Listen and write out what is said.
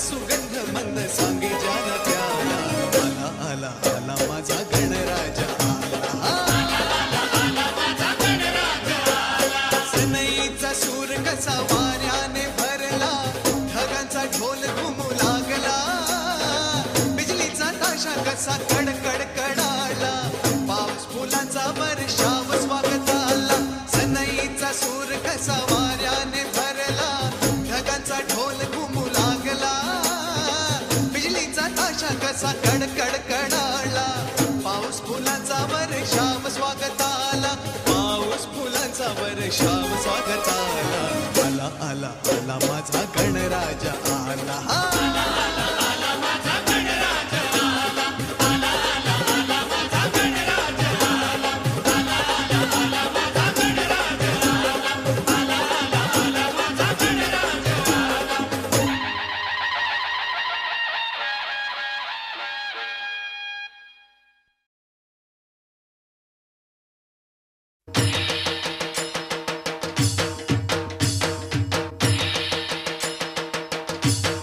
सुगंध मंद सांगे ज्याला त्याला आला आला आला माझा गणराजा. सनईचा सूर कसा वाऱ्याने भरला. ढगांचा ढोल घुमू लागला. बिजलीचा ताशा कसा कडकड कडाला. पाऊस फुलांचा वर्षाव स्वागत आला सनईचा सूर कसा वाऱ्याने कसा कडकड कडाळला पाऊस फुलांचा स्वागत स्वागताला. पाऊस फुलांचा श्याम स्वागताला. आला आला आला माझा गणराजा you.